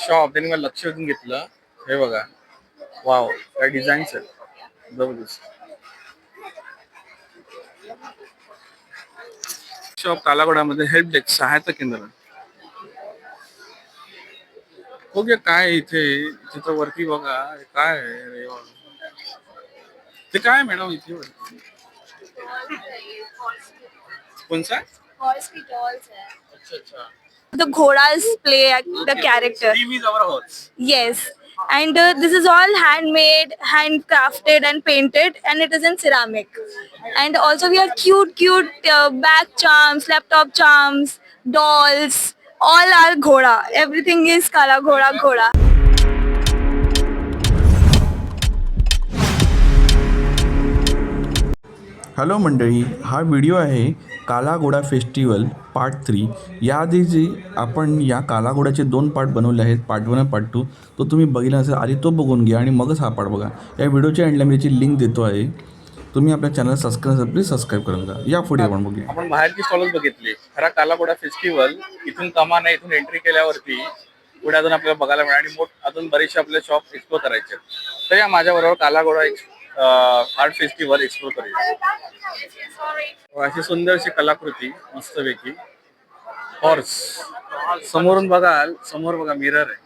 Shop त्यांनी मला लक्ष वेधून घेतलं. हे बघा. वाव काय डिझाईन्स आहेत. जबरदस्त. शॉप कालागोडामध्ये हेल्प डेस्क सहायता केंद्र. बघूया काय आहे इथे. तिथं वरती बघा. हे काय वा. ते काय मॅडम इथे? वरती? कोणचा? Horse की dolls है. अच्छा अच्छा. The ghodas play the character. Team is our horse. Yes. And uh, this is all handmade, handcrafted and painted and it is in ceramic. And also we have cute, cute uh, back charms, laptop charms, dolls, all are ghoda. Everything is kala ghoda ghoda. Hello मंडळी हा video आहे Kala Ghoda festival part three याआधी जे आपण या कालाघोड्याचे दोन part बनवले आहेत पार्ट वन आणि पार्ट टू तो तुम्ही बघितला असेल आधी तो बघून घ्या आणि मगच हा पार्ट बघा. या व्हिडिओच्या एंडला मी याची लिंक देतो आहे तुम्ही आपल्या चॅनल सबस्क्राईब प्लीज सबस्क्राईब करून घ्या. या पुढे आपण बघूया. आपण बाहेरची स्टॉलच बघितली खरा कालाघोडा फेस्टिवल इथून कमान आहे इथून एंट्री केल्यावरती पुढे अजून आपल्याला बघायला मिळेल आणि मोठ अजून बरेचसे आपले शॉप एक्सप्लोर करायचे तर या माझ्याबरोबर Kala Ghoda Kala Ghoda art festival explore करूया. हो, अशी सुंदरशी कलाकृती मस्तपैकी हॉर्स समोरून बघाल समोर बघा मिरर आहे.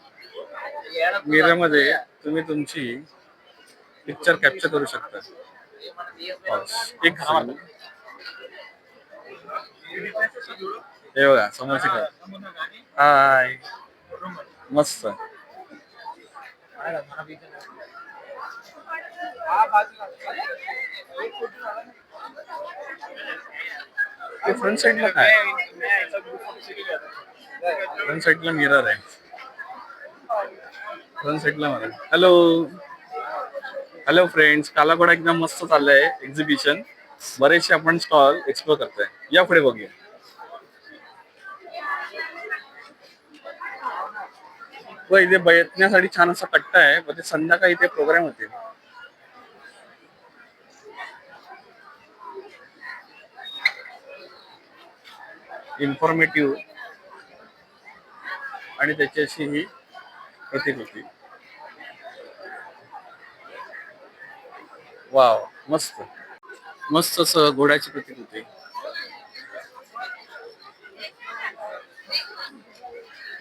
मिररमध्ये तुम्ही तुमची पिक्चर कॅप्चर करू शकता. हॉर्स एक हे बघा समोरची हाय मस्त. फ्रंट साईडला काय? फ्रंट साईडला मिरर आहे. फ्रंट साईडला mirror hello hello friends Kala Ghoda एकदम मस्त चाललंय एक्झिबिशन बरेचसे आपण स्टॉल एक्सप्लोर करतोय. या पुढे बघूया. व इथे बैठण्यासाठी छान असा कट्टा आहे व ते संध्याकाळी इथे प्रोग्राम होते इन्फॉर्मेटिव्ह आणि त्याच्याशी ही प्रतिकृती. होती वाव मस्त. मस्त असं घोड्याची प्रतिकृती. होती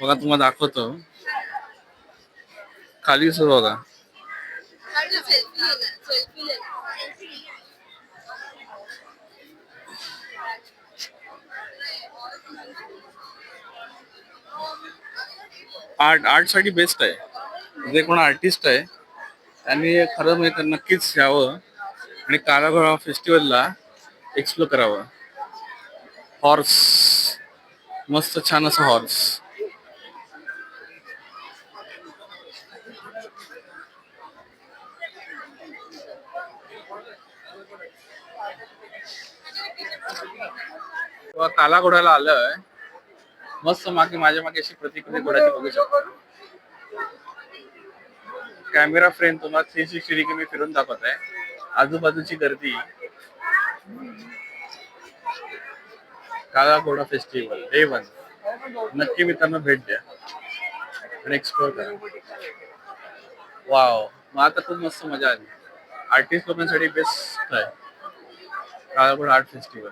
बघा तुम्हाला दाखवतो. खाली सर बघा. आर्ट आर्टसाठी बेस्ट आहे. जे कोण आर्टिस्ट आहे त्यांनी खरं म्हणजे तर नक्कीच यावं आणि कालाघोळा फेस्टिवलला एक्सप्लोर करावं. हॉर्स मस्त छान असं हॉर्स कालाघोड्याला काला घोड्याला मस्त मागे माझ्या मागे अशी प्रतिकृती घोड्याची बघू शकतो. कॅमेरा फ्रेम तुम्हाला थ्री सिक्स्टी डिग्री मी फिरून दाखवत आहे. आजूबाजूची गर्दी. काळा घोडा फेस्टिवल डे वन नक्की मित्रांनो भेट द्या. आणि एक्सप्लोर करा. वाव मग आता खूप मस्त मजा आली. आर्टिस्ट लोकांसाठी बेस्ट आहे. काला घोडा आर्ट फेस्टिवल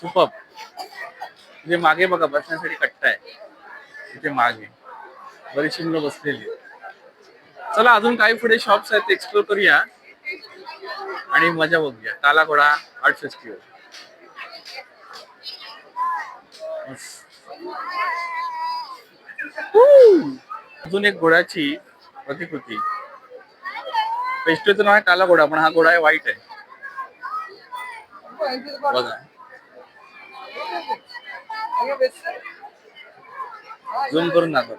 सुपर म्हणजे मागे बघा बसण्यासाठी कट्टा आहे. तिथे मागे. बरीचशी मुलं बसलेली चला अजून काही पुढे शॉप्स आहेत एक्सप्लोर करूया. आणि मजा बघूया. काला घोडा आर्ट फेस्टिवल अजून एक घोड्याची प्रतिकृती. फेस्टिवलचं नाव आहे काला घोडा पण हा घोडा आहे वाईट आहे. बघा. झूम करून दाखव.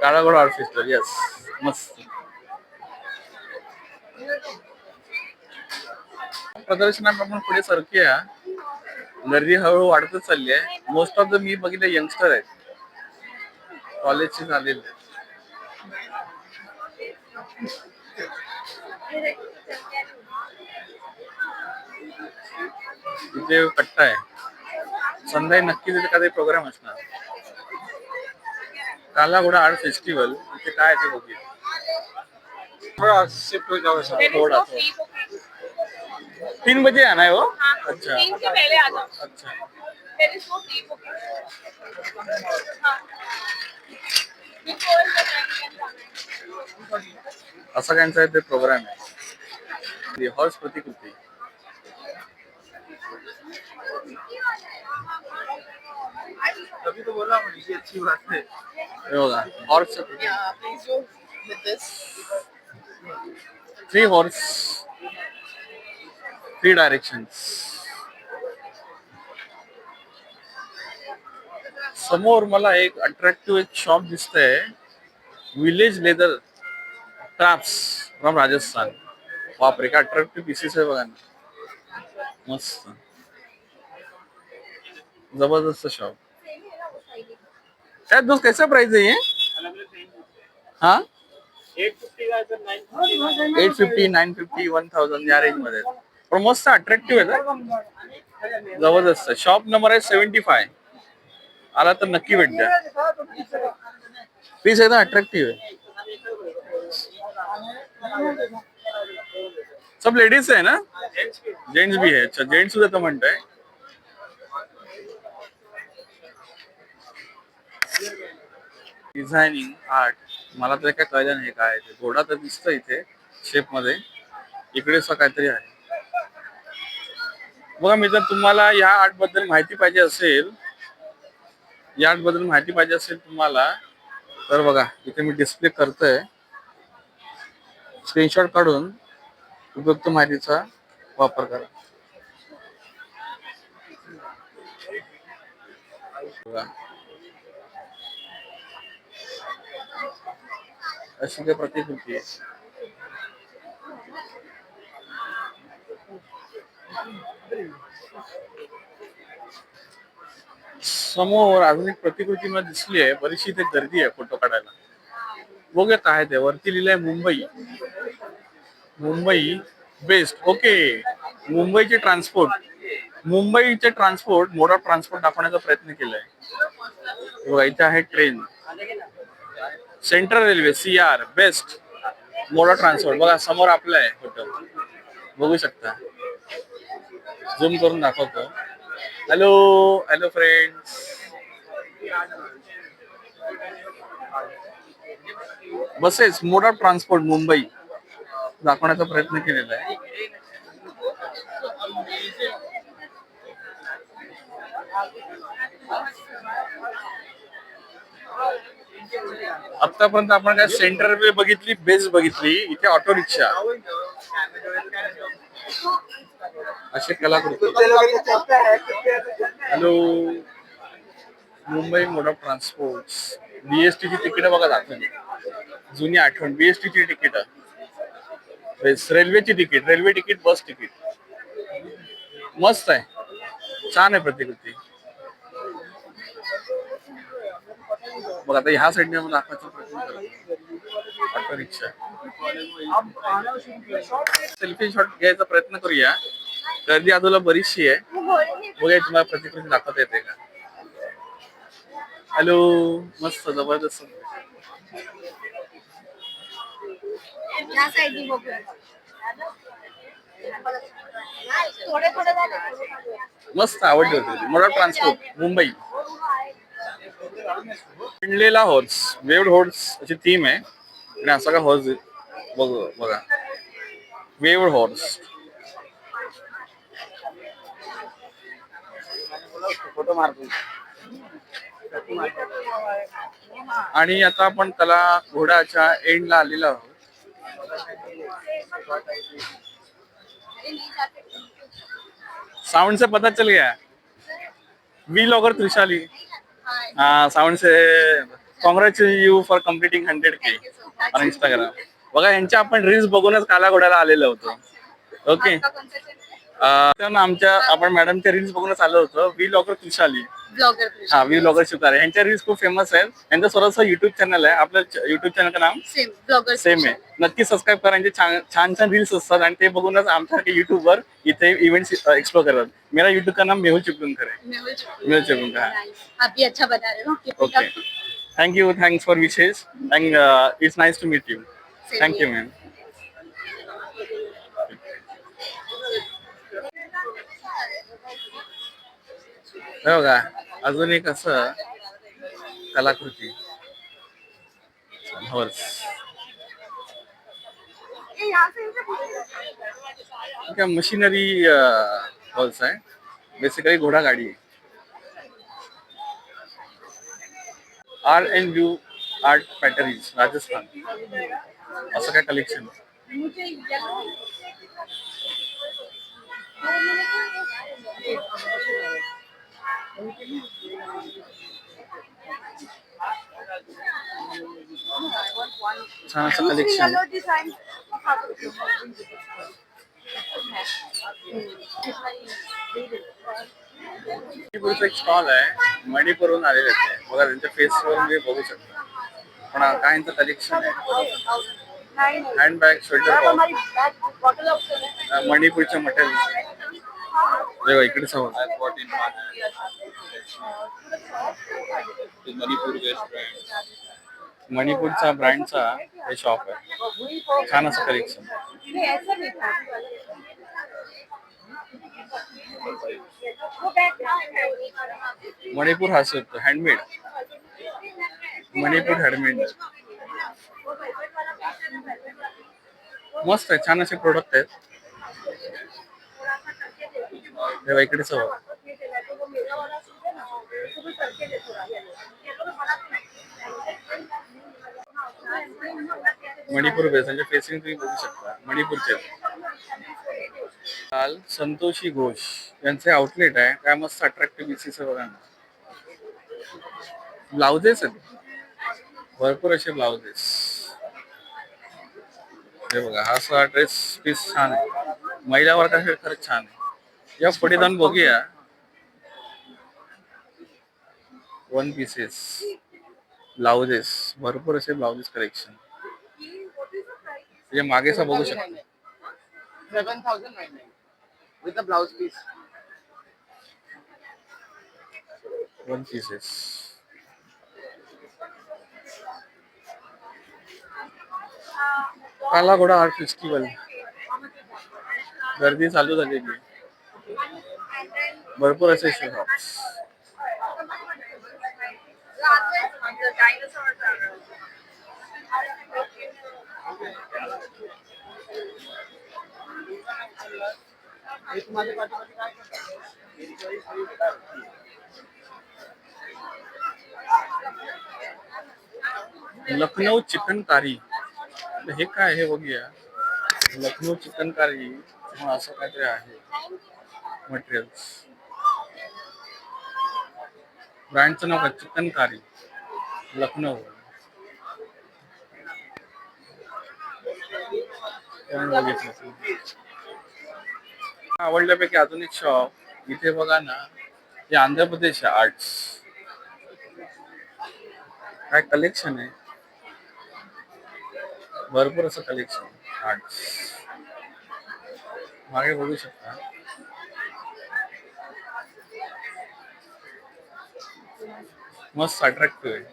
काळा घोडा यस मस्त. प्रदर्शनात आपण पुढे सरकूया गर्दी हळूहळू वाढतच चालली आहे. मोस्ट ऑफ द मी बघितले यंगस्टर आहेत. कॉलेजचे झालेले इथे कट्टा आहे. संध्याकाळी नक्की तिथे काहीतरी प्रोग्राम असणार. काला घोडा आर्ट फेस्टिवल इथे काय ते बघूया. थोड़ा शिफ्ट हो जाओ सर थोड़ा थोड़ा तीन बजे आना है? वो अच्छा. तीन से पहले आ जाओ अच्छा. हाँ. Can come. असा त्यांचा इथे प्रोग्राम आहे. हॉर्स प्रतिकृती. तभी तो बोला ये अच्छी बात है। Horse three horse three directions समोर मला एक अट्रॅक्टिव्ह एक शॉप दिसतंय. Village leather crafts from Rajasthan बापरे काय अट्रॅक्टिव्ह पीसेस आहे बघा ना. मस्त. ज़बरदस्त शॉप शायद दोस्त कैसा प्राइस है? ये हाँ? Eight fifty nine fifty one thousand या रेंजमध्ये पण मस्त अट्रॅक्टिव्ह आहे ना? जबरदस्त. शॉप नंबर आहे सेव्हन्टी फाय आला तर नक्की भेट द्या. पीस एकदम अट्रॅक्टिव्ह आहे. सब लेडीज आहे ना? जेंट्स भी आहे. अच्छा जेंट्स सुद्धा तर म्हणताय. डिझायनिंग आर्ट मला तर काय कळलं नाही काय ते. घोडा तर दिसतं इथे शेपमध्ये. इकडे असं काहीतरी आहे. बघा मी जर तुम्हाला या आर्टबद्दल माहिती पाहिजे असेल या आर्टबद्दल माहिती पाहिजे असेल तुम्हाला तर बघा इथे मी डिस्प्ले करतोय. स्क्रीनशॉट काढून उपयुक्त माहितीचा वापर करा. बघा. अशी काही प्रतिकृती आहे समोर अजून एक प्रतिकृती मला दिसली आहे. बरीचशी इथे गर्दी आहे फोटो काढायला. बघत काय आहे ते. वरती लिहिलंय मुंबई. मुंबई बेस्ट. ओके. मुंबईचे ट्रान्सपोर्ट. मुंबईचे ट्रान्सपोर्ट मोड ऑफ ट्रान्सपोर्ट दाखवण्याचा प्रयत्न केलाय. बघा इथे आहे train. Central railway C R BEST mode of transport बघा समोर आपलं आहे फोटो बघू शकता. झूम करून दाखवतो. Hello hello friends buses mode of transport Mumbai. दाखवण्याचा प्रयत्न केलेला आहे. आतापर्यंत आपण काय सेंटर वे बघितली बेस बघितली इथे ऑटो रिक्षा असे कलाकृती. Hello Mumbai mode of transport BEST ची तिकीट बघा दाखवली. जुनी आठवण. बीएसटी ची तिकीट. रेल्वेची ticket. Railway ticket bus ticket. मस्त आहे. छान आहे प्रतिकृती. बघ आता ह्या साईडने मला दाखवायचा प्रयत्न करतो ऑटो रिक्षा. सेल्फी शॉट घ्यायचा प्रयत्न करूया. गर्दी आजूला बरीचशी आहे. बघूया तुम्हाला प्रतिकृती दाखवता येते का? हॅलो मस्त जबरदस्त. मस्त आवडली होती. मोडा ट्रान्सपोर्ट मुंबई. पिंडलेला हॉर्स वेव्ड हॉर्स अशी थीम आहे. आणि असा का हॉर्स बघ बघा. वेव्ड हॉर्स आणि आता आपण त्याला घोड्याच्या एंडला आलेलो आहोत. साउंड से पता चल गया. Vlogger Trishali. हाँ sound say congratulate you for completing hundred K on Instagram बघा यांच्या आपण रील्स बघूनच काला घोड्याला आलेलो होतो. ओके आमच्या आपण मॅडमच्या रील्स बघूनच आलो होतो. वी लॉगर त्रिशाली ब्लॉगर हा वी ब्लॉगर शिवतारे. यांच्या रील्स खूप फेमस आहेत. यांचं स्वतःचं युट्यूब चॅनल आहे. आपलं युट्यूब चॅनलचं नाम सेम ब्लॉगर सेम आहे. नक्की सबस्क्राईब करा. यांचे छान छान छान रील्स असतात आणि ते बघूनच आमच्यासारखे युट्यूबवर इथे इव्हेंट्स एक्सप्लोर करतात. मेरा युट्यूब का नाम मेहुल चिपळूणकर है मेहुल चिपळूणकर. हा. आप भी अच्छा बता रहे हो. Okay. Thank you thanks for wishes and it's nice to meet you thank you ma'am हे बघा. अजून एक असं कलाकृती. हॉर्स क्या मशीनरी हॉर्स आहे. बेसिकली घोडा गाडी आहे. R N U art potteries Rajasthan. असं काय कलेक्शन छान असं कलेक्शन मणिपूरचा एक स्टॉल आहे. मणिपूरहून आलेले ते बघा त्यांच्या फेसवर म्हणजे बघू शकता. पण हा काय यांचं कलेक्शन आहे? हँडबॅग स्वेटर मणिपूरच्या मटेरियल इकडे समोर मणिपूर मणिपूरचा ब्रँडचा हे शॉप आहे. छान असं कलेक्शन मणिपूर हा असतो हँडमेड मणिपूर हँडमेड मस्त आहे छान असे प्रोडक्ट आहेत. तेव्हा इकडेच हवं मणिपूर बेस म्हणजे फेसिंग तुम्ही बघू शकता. मणिपूरचे काल संतोषी घोष यांचे आउटलेट आहे. काय मस्त अट्रॅक्टिव्ह पीसेस बघा ना. ब्लाउजेस आहेत. भरपूर असे ब्लाउजेस हे बघा हा असा ड्रेस पीस छान आहे. महिला वर्गासाठी खरंच छान आहे. या पुढे जाऊन बघूया. वन पीसेस ब्लाउजेस भरपूर असे ब्लाउजेस कलेक्शन हे मागेचा बघू शकता. With the blouse piece. One pieces Kala Ghoda art festival गर्दी चालू झालेली आहे. भरपूर असे शॉप्स लखनौ चिकन कारी हे काय हे बघूया. लखनौ चिकन कारी असं काहीतरी आहे. मटेरियल्स ब्रँडचं नाव आहे चिकनकारी लखनौ. आवडल्यापैकी अजून एक शॉप इथे बघा ना हे आंध्र प्रदेश आर्ट्स काय कलेक्शन आहे? भरपूर असं कलेक्शन आर्ट्स मागे बघू शकता. मस्त अट्रॅक्टिव्ह आहे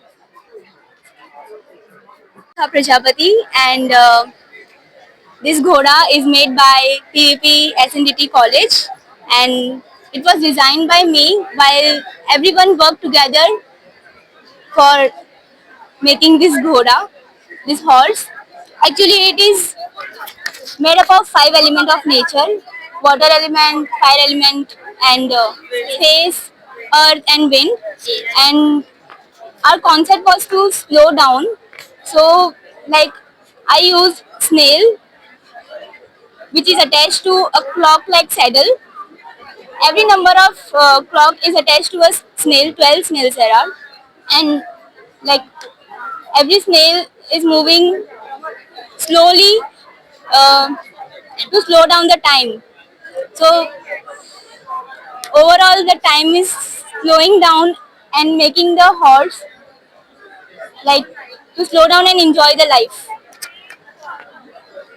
Prajapati and uh, this ghoda is made by PVP SNDT College and it was designed by me while everyone worked together for making this ghoda, this horse. Actually it is made up of five elements of nature, water element, fire element and uh, space, earth and wind. And our concept was to slow down. So like i used snail which is attached to a clock like saddle. Every number of uh, clock is attached to a snail 12 snails there are. And like every snail is moving slowly uh, to slow down the time. So overall the time is slowing down and making the horse like to slow down and enjoy the life.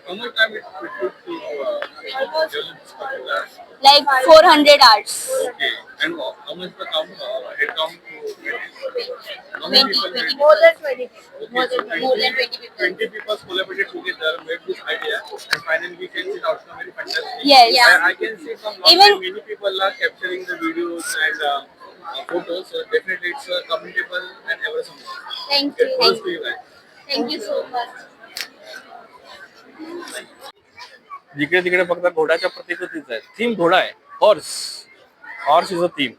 How much time it it took to uh, develop this particular? Like 400 hours. Okay. And how much the count, uh, head count to get it? How many 20, people 20, made it? more than 20 people. Okay, More so than, more than 20 people. 20 people collaborated together, made this idea, and finally we can see the outcome very fantastic. Yes. Yeah. I, I can see from long Even- time many people are capturing the videos and uh, photos, so definitely it's uh, commendable and ever something. Thank you. Thank to you. Thank you so much. जिकडे तिकडे फक्त घोड्याच्या प्रतिकृतीच आहेत theme घोडा आहे horse horse is a theme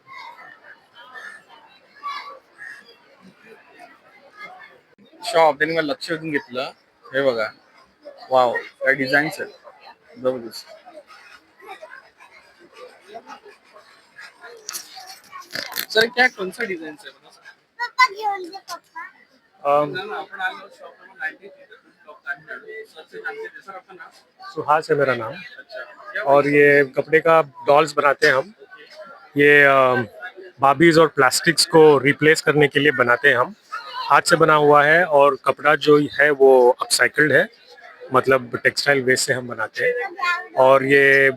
shop त्यांनी मला लक्ष वेधून घेतलं हे बघा वाव काय डिझाईन्स आहेत जबरदस्त सर क्या कौन सा डिझाईन आहे बघा अम, आपण आलो शॉप नंबर 93 शॉप सर से जानते थे सर आपका नाम? सुहास है मेरा नाम। अच्छा। और ये कपड़े का डॉल्स बनाते हैं हम। ये बाबीज और प्लास्टिक्स को रिप्लेस करने के लिए बनाते हैं हम। हाथ से बना हुआ है और कपड़ा जो है वो अपसाइकल्ड है। मतलब टेक्सटाइल वेस्ट से हम बनाते हैं। और ये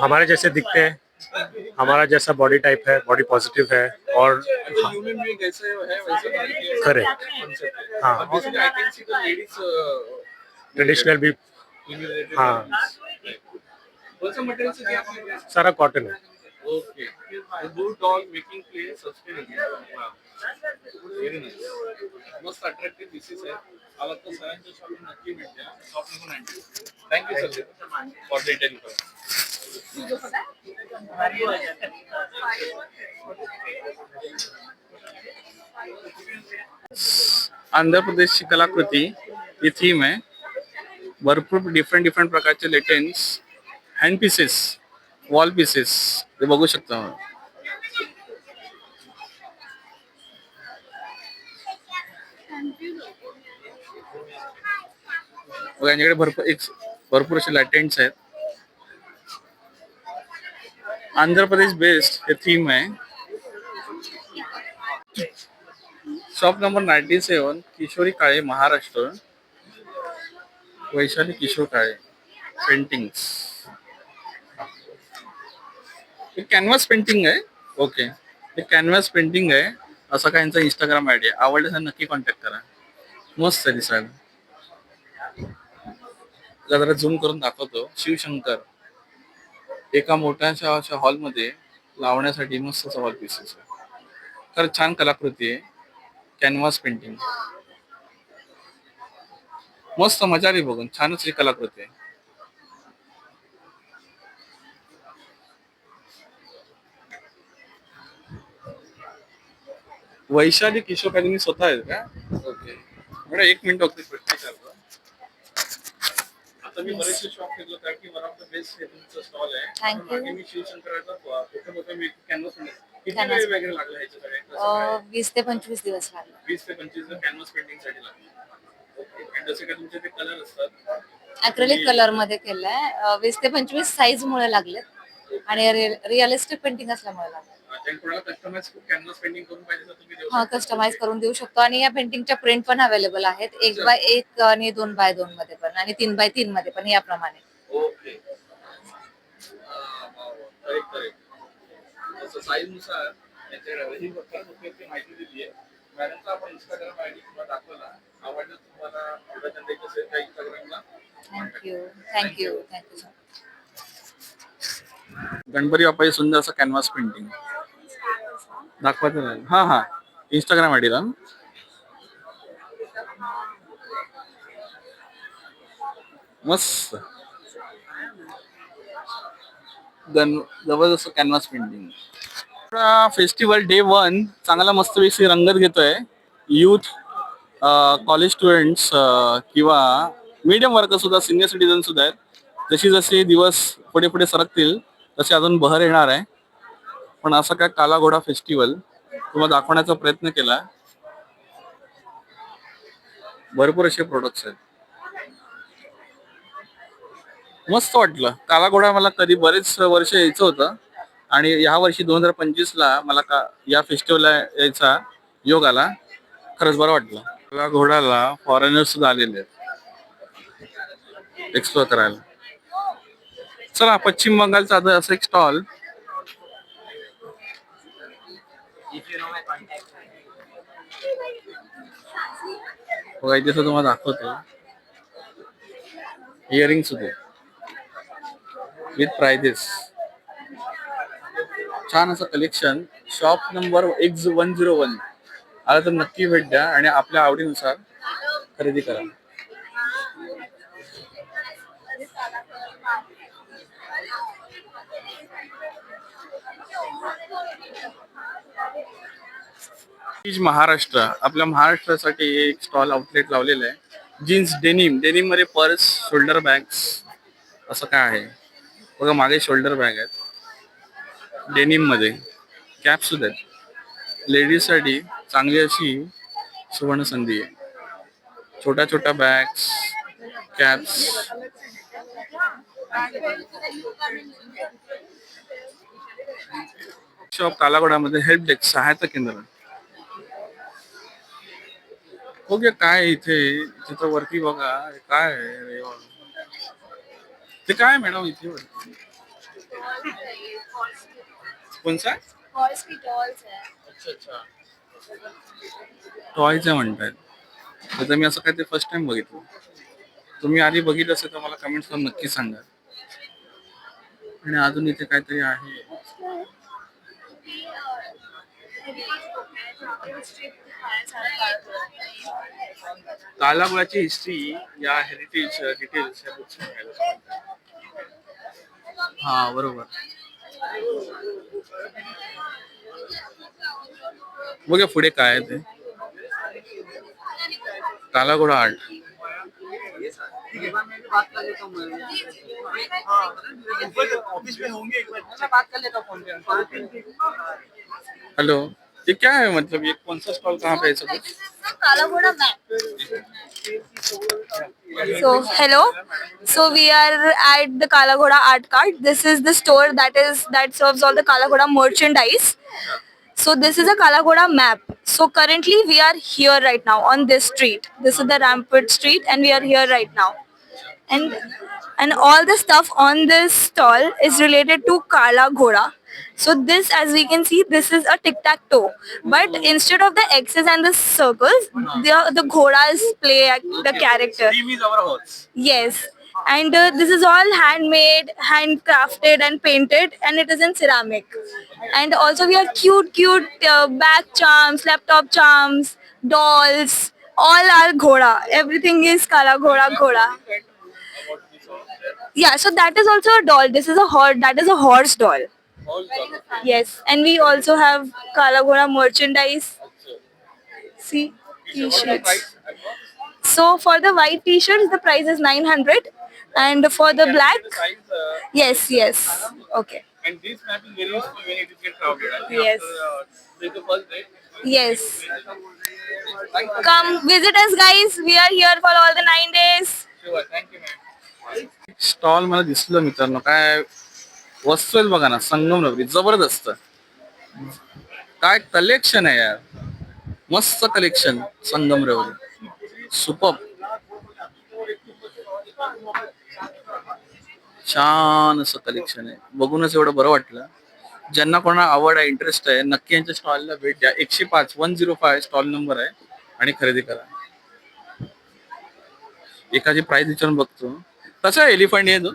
हमारे जैसे दिखते हैं। हमारा जैसा बॉडी टाइप है बॉडी पॉजिटिव है और ह्यूमन बीइंग ऐसे है वैसे Correct. हाँ। Basically I can see the ladies traditional भी हाँ। कौन सा मटेरियल से किया आपने सारा कॉटन है ओके दो doll making play sustainable very nice मस्त अट्रॅक्टिव्ह पीसेस आहे आला तर सरांच्या शॉपिंग नक्की भेट द्या shop number 90 thank you sir for detail Andhra प्रदेशची कलाकृती ही थीम है भरपूर डिफरंट डिफरंट प्रकारचे lanterns hand pieces wall pieces ते बघू शकता यांच्याकडे भरपूर एक भरपूर असे लॅटेंट्स आहेत. आंध्र प्रदेश बेस्ट हे थीम आहे. Shop number ninety seven Kishori Kale Maharashtra. Vaishali Kishor Kale. Paintings हे कॅनव्हास पेंटिंग आहे. ओके हे कॅनव्हास पेंटिंग आहे. असं काय यांचा इंस्टाग्राम आयडी आहे. आवडल्यास तर नक्की कॉन्टॅक्ट करा. मस्त आहे दिसायला जरा झूम करून दाखवतो. शिवशंकर एका मोठ्याशा अशा हॉलमध्ये लावण्यासाठी मस्त असा हॉल पीसेस खरं छान कलाकृती आहे. कॅनव्हास पेंटिंग मस्त मजा आली बघून. छानच ही कलाकृती आहे. वैशाली किशोर अकॅडमी स्वतः आहे का? ओके एक मिनिट बघते आता मी बरेचसे शॉप घेतलं कारण की वन ऑफ द बेस्ट हे तुमचं स्टॉल आहे. Thank you. मागे मी शिवशंकराचा फोटो मी कॅनव्हास किती Canvas. वेळ वगैरे लागला ह्याच्याकडे अं, वीस ते पंचवीस दिवस लागले. वीस ते पंचवीस कॅनव्हास पेंटिंगसाठी लागले. ओके आणि जसे का तुमचे ते कलर असतात. अक्रेलिक कलरमध्ये केलंय. अं, वीस ते पंचवीस साईज मुळे लागलेत. आणि रिअलिस्टिक पेंटिंग असल्यामुळे लागले आणि कोणाला कस्टमाइज कॅनव्हास पेंटिंग करून पाहिजे तर तुम्ही देऊ हा शकता. कस्टमाइज करून देऊ शकतो. आणि या पेंटिंगच्या प्रिंट पण अवेलेबल आहेत. एक बाय एक आणि दोन बाय दोन मध्ये पण. आणि तीन बाय तीन मध्ये पण याप्रमाणे. Thank you thank you thank you so Ganpati बाप्पाची सुंदर असं कॅनव्हास पेंटिंग दाखवायचं नाही हा हा. इंस्टाग्राम आयडीला मस्त. जबरदस्त canvas painting festival day one चांगला मस्त पैकी रंगत घेतोय. युथ कॉलेज स्टुडंट्स किंवा मीडियम वर्ग सुद्धा सिनियर सिटीजन सुद्धा आहेत. जशी जसे दिवस पुढे पुढे सरकतील तसे अजून बहर येणार आहे. पण असा काय काला घोडा फेस्टिवल तुम्हाला दाखवण्याचा प्रयत्न केला? भरपूर असे प्रोडक्ट्स आहेत. मस्त वाटलं. काला घोडा मला कधी बरेच वर्ष यायचं होतं आणि ह्या वर्षी दोन हजार पंचवीस ला मला का या फेस्टिवलला यायचा योग आला. खरंच बरं वाटलं. काला घोडाला फॉरेनर्स सुद्धा आलेले आहेत. एक्सप्लोर करायला. चला पश्चिम बंगालचा आता असं एक स्टॉल बघा इथे सुद्धा तुम्हाला दाखवतो. इयरिंग्स होते. विथ प्राइजेस छान असं कलेक्शन शॉप नंबर एक वन झिरो वन आला तर नक्की भेट द्या आणि आपल्या आवडीनुसार खरेदी करा. महाराष्ट्र आपल्या महाराष्ट्रासाठी एक स्टॉल आउटलेट लावलेलं आहे. जीन्स डेनिम डेनिममध्ये पर्स शोल्डर बॅग्स असं काय आहे? बघा मागे शोल्डर बॅग आहेत. डेनिममध्ये. कॅप सुद्धा आहेत. लेडीजसाठी चांगली अशी सुवर्ण संधी आहे. छोट्या छोट्या बॅग्स कॅप्स शॉप कालागोडामध्ये हेल्प डेस्क सहायता केंद्र. बघूया काय इथे? तिथं वरती बघा. काय आहे? ते काय मॅडम इथे? वरती? कोणचा? अच्छा अच्छा टॉयच म्हणतात तर मी असं काय ते फर्स्ट टाइम बघितलं. तुम्ही आधी बघितलं असेल तर मला कमेंट्स करून नक्की सांगा. आणि अजून इथे काहीतरी आहे. कालागुळाची हिस्ट्री या हेरिटेज डिटेल्स या बुक्स हा बरोबर. बघा पुढे काय आहे ते. कालाघोडा आर्ट ऑफिस में होंगे एक बार मैं बात कर लेता हूँ फोन पे हेलो ये क्या है मतलब ये कौन सा स्टॉल कहाँ पे है सब कुछ So hello. So we are at the Kala Ghoda Art Cart. This is the store that is that serves all the Kala Ghoda merchandise. So this is a Kala Ghoda map. So currently we are here right now on this street. This is the Rampart Street, and we are here right now. And and all the stuff on this stall is related to Kala Ghoda. So this, as we can see, this is a tic-tac-toe. But instead of the X's and the circles, the the ghodas play the character. Is our horse. Yes. And uh, this is all handmade, handcrafted and painted and it is in ceramic. And also we have cute, cute uh, back charms, laptop charms, dolls, all are ghoda. Everything is kala ghoda ghoda. Yeah, so that is also a doll. This is a horse, that is a horse doll. Yes, and we also have kala ghoda merchandise. See, t-shirts. So for the white t-shirts, the price is 900 and for the black, Size, uh, yes, yes. Okay. and this map is very useful when it gets crowded. I think Yes. After, uh, this is the first day. Yes. Come visit us guys. We are here for all the 9 days. Sure, thank you, ma'am. Stall मला दिसलं मित्रांनो काय वस्तू आहेत बघा ना संगमनगरी जबरदस्त. काय कलेक्शन आहे यार. मस्त कलेक्शन संगमरवरी सुपर छान असं कलेक्शन आहे. बघूनच एवढं बरं वाटलं. ज्यांना कोणाला आवड आहे इंटरेस्ट आहे नक्की यांच्या स्टॉलला भेट द्या. एकशे पाच one zero five stall number आहे आणि खरेदी करा. एखादी प्राइस विचारून बघतो. कसा आहे एलिफंट आहे तो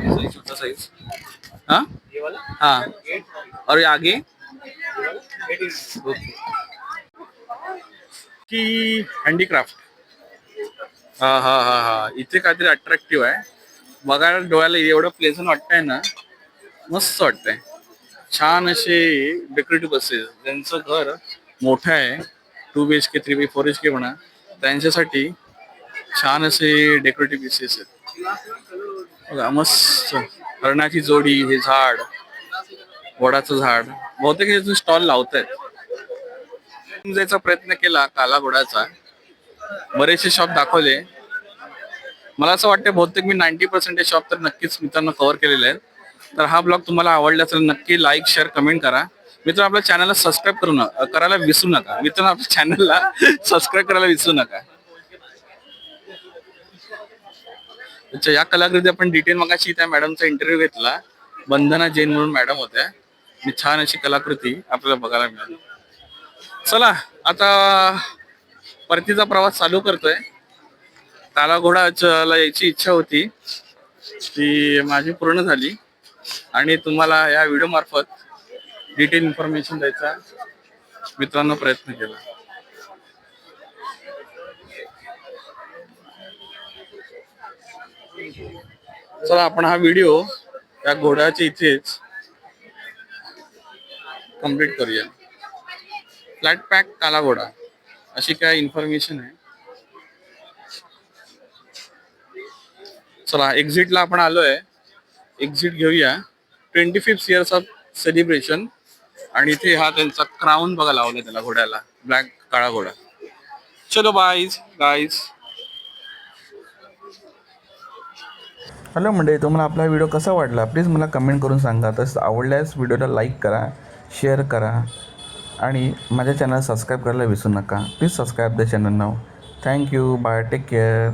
छोटा साइज हाँ? हाँ. और आगे? ओके की हँडीक्राफ्ट हा हा हा हा. इथे काहीतरी अट्रॅक्टिव्ह आहे. बघायला डोळ्याला एवढं प्लेझन वाटतंय ना मस्त वाटतंय. छान असे डेकोरेटिव्ह बसेस ज्यांचं घर मोठं आहे two B H K three B four H K म्हणा त्यांच्यासाठी छान असे डेकोरेटिव्ह पीसेस आहेत. मस्त. हरणाची जोडी हे झाड वडाचं झाड. बहुतेक हे स्टॉल लावत आहेत जायचा प्रयत्न केला काला घोडाचा बरेचसे शॉप दाखवले. मला असं वाटतं बहुतेक मी नाईन्टी पर्सेंट शॉप तर नक्कीच मित्रांनो कव्हर केलेले आहेत. तर हा ब्लॉग तुम्हाला आवडला असेल नक्की लाईक शेअर कमेंट करा. मित्र आपल्या चॅनलला सबस्क्राईब करू नका. करायला विसरू नका. मित्रांनो आपल्या चॅनलला सबस्क्राईब करायला विसरू नका. अच्छा या कलाकृती आपण डिटेल मगाशी त्या मॅडमचा इंटरव्ह्यू घेतला. वंदना जैन म्हणून मॅडम होत्या. आणि छान अशी कलाकृती आपल्याला बघायला मिळाली. चला आता परतीचा प्रवास चालू करतोय. काला घोडाला यायची इच्छा होती. ती माझी पूर्ण झाली. आणि तुम्हाला या व्हिडिओ मार्फत डिटेल इन्फॉर्मेशन द्यायचा मित्रांनो प्रयत्न केला. चला आपण हा व्हिडिओ त्या घोड्याच्या इथेच कंप्लीट करूया. फ्लॅट पॅक काला घोडा. अशी काय इन्फॉर्मेशन आहे? चला एक्झिटला आपण आलोय. एक्झिट घेऊया. Twenty fifth years of celebration आणि इथे हा त्यांचा क्राऊन बघा लावला त्याला घोड्याला. ब्लॅक काळा घोडा. चलो बाईज गाईज हॅलो मंडळी तुम्हाला आपला व्हिडिओ कसा वाटला? प्लीज मला कमेंट करून सांगा. तसं आवडल्यास व्हिडिओला लाईक करा शेअर करा आणि माझ्या चॅनल सबस्क्राईब करायला विसरू नका. Please subscribe the channel now. Thank you bye. Take care.